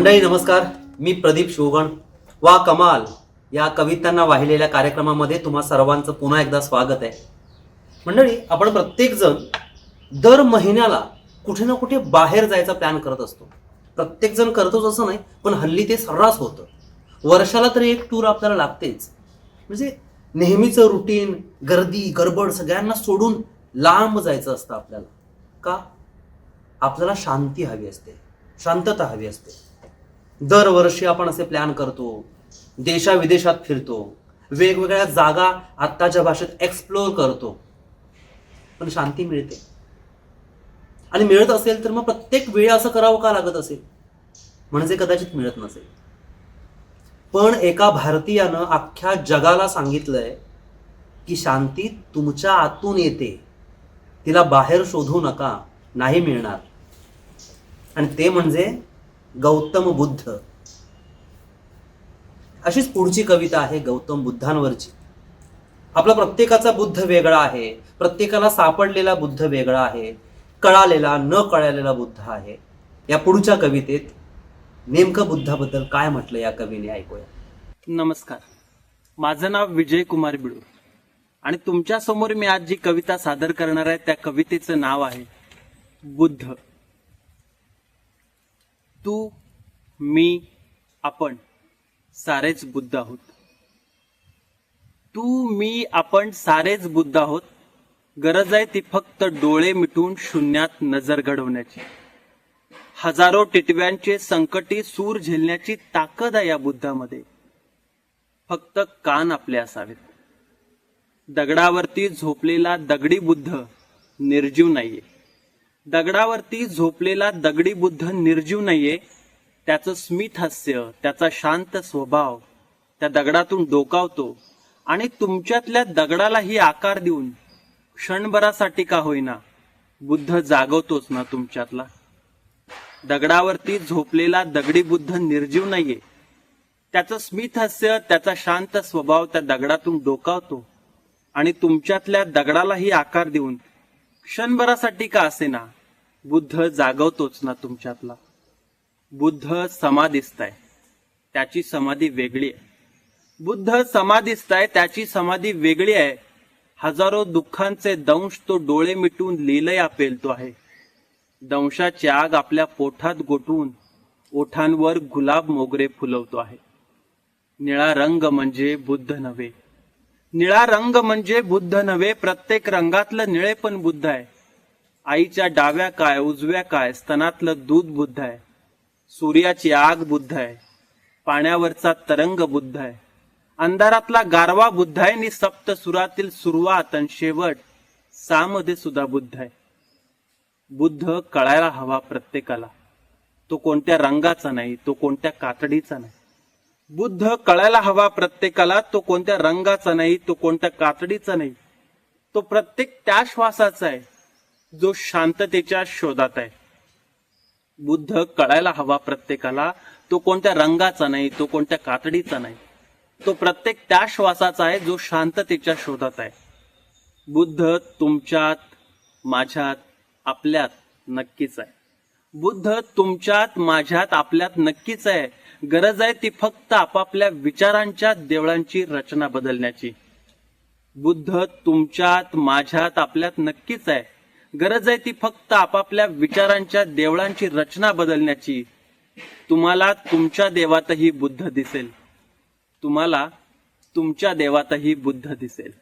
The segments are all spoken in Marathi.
मंडळी नमस्कार. मी प्रदीप शिवगण. वा कमाल. या कवितांना वाहिलेल्या कार्यक्रमामध्ये तुम्हा सर्वांचं पुन्हा एकदा स्वागत आहे. मंडळी आपण प्रत्येकजण दर महिन्याला कुठे ना कुठे बाहेर जायचा प्लॅन करत असतो. प्रत्येकजण करतोच असं नाही पण हल्ली ते सर्रास होतं. वर्षाला तरी एक टूर आपल्याला लागतेच. म्हणजे नेहमीचं रुटीन गर्दी गडबड सगळ्यांना सोडून लांब जायचं असतं आपल्याला. का? आपल्याला शांती हवी असते. शांतता हवी असते. दरवर्षी आपण असे प्लॅन करतो. देशा विदेशात फिरतो. वेगवेगळ्या जागा आत्ताच्या भाषेत एक्सप्लोअर करतो. पण शांती मिळते. आणि मिळत असेल तर मग प्रत्येक वेळी असं करावं का लागत असेल? म्हणजे कदाचित मिळत नसेल. पण एका भारतीयानं अख्ख्या जगाला सांगितलंय की शांती तुमच्या आतून येते. तिला बाहेर शोधू नका. नाही मिळणार. आणि ते म्हणजे गौतम बुद्ध. अशीच पुढची कविता आहे गौतम बुद्धांवरची. आपला प्रत्येकाचा बुद्ध वेगळा आहे प्रत्येकाला सापडलेला बुद्ध वेगळा आहे कळालेला न कळालेला बुद्ध आहे. या पुढच्या कवितेत नेमकं बुद्धाबद्दल काय म्हटलं या कवीने ऐकूया. नमस्कार. माझं नाव विजय कुमार बिडू आणि तुमच्यासमोर मी आज जी कविता सादर करणार आहे त्या कवितेचं नाव आहे बुद्ध. तू मी आपण सारेच बुद्ध आहोत. तू मी आपण सारेच बुद्ध आहोत. गरज आहे ती फक्त डोळे मिटून शून्यात नजर घडवण्याची. हजारो टिटव्यांचे संकटी सूर झेलण्याची ताकद आहे या बुद्धामध्ये. फक्त कान आपले असावेत. दगडावरती झोपलेला दगडी बुद्ध निर्जीव नाहीये. दगडावरती झोपलेला दगडी बुद्ध निर्जीव नाहीये. त्याचं स्मित हास्य त्याचा शांत स्वभाव त्या दगडातून डोकावतो आणि तुमच्यातल्या दगडालाही आकार देऊन क्षणभरासाठी का होईना बुद्ध जागवतोच ना तुमच्यातला. दगडावरती झोपलेला दगडी बुद्ध निर्जीव नाहीये. त्याचं स्मित हास्य त्याचा शांत स्वभाव त्या दगडातून डोकावतो आणि तुमच्यातल्या दगडालाही आकार देऊन क्षणभरासाठी का असेना? बुद्ध जागवतोच ना तुमच्यातला. बुद्ध समाधिस्थ आहे त्याची समाधी वेगळी आहे. बुद्ध समाधिस्थ आहे त्याची समाधी वेगळी आहे. हजारो दुःखांचे दंश तो डोळे मिटून लीलया पेलतो आहे. दंशाची आग आपल्या पोठात गोठवून ओठांवर गुलाब मोगरे फुलवतो आहे. निळा रंग म्हणजे बुद्ध नव्हे. निळा रंग म्हणजे बुद्ध नव्हे प्रत्येक रंगातलं निळे पण बुद्ध आहे. आईच्या डाव्या काय उजव्या काय स्तनातलं दूध बुद्ध आहे. सूर्याची आग बुद्ध आहे. पाण्यावरचा तरंग बुद्ध आहे. अंधारातला गारवा बुद्ध आहे आणि सप्त सुरातील सुरुवात आणि शेवट सामध्ये सुद्धा बुद्ध आहे. बुद्ध कळायला हवा प्रत्येकाला. तो कोणत्या रंगाचा नाही तो कोणत्या कातडीचा नाही. बुद्ध कळायला हवा प्रत्येकाला तो कोणत्या रंगाचा नाही तो कोणत्या कातडीचा नाही. तो प्रत्येक त्या श्वासाचा आहे जो शांततेच्या शोधात आहे. बुद्ध कळायला हवा प्रत्येकाला तो कोणत्या रंगाचा नाही तो कोणत्या कातडीचा नाही. तो प्रत्येक त्या श्वासाचा आहे जो शांततेच्या शोधात आहे. बुद्ध तुमच्यात माझ्यात आपल्यात नक्कीच आहे. बुद्ध तुमच्यात माझ्यात आपल्यात नक्कीच आहे. गरज आहे ती फक्त आपापल्या विचारांच्या देवळांची रचना बदलण्याची. बुद्ध तुमच्यात माझ्यात आपल्यात नक्कीच आहे. गरज आहे ती फक्त आपापल्या विचारांच्या देवळांची रचना बदलण्याची. तुम्हाला तुमच्या देवातही बुद्ध दिसेल. तुम्हाला तुमच्या देवातही बुद्ध दिसेल.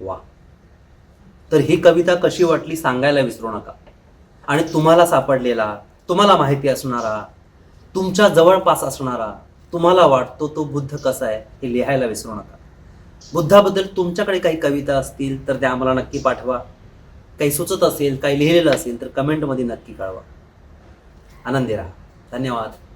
वा. तर ही कविता कशी वाटली सांगायला विसरू नका. आणि तुम्हाला सापडलेला तुम्हाला माहिती असणारा तुमच्या जवळपास असणारा तुम्हाला वाटतो तो बुद्ध कसा आहे हे लिहायला विसरू नका. बुद्धाबद्दल तुमच्याकडे काही कविता असतील तर त्या आम्हाला नक्की पाठवा. काही सुचत असेल काही लिहिलेलं असेल तर कमेंटमध्ये नक्की कळवा. आनंदी राहा. धन्यवाद.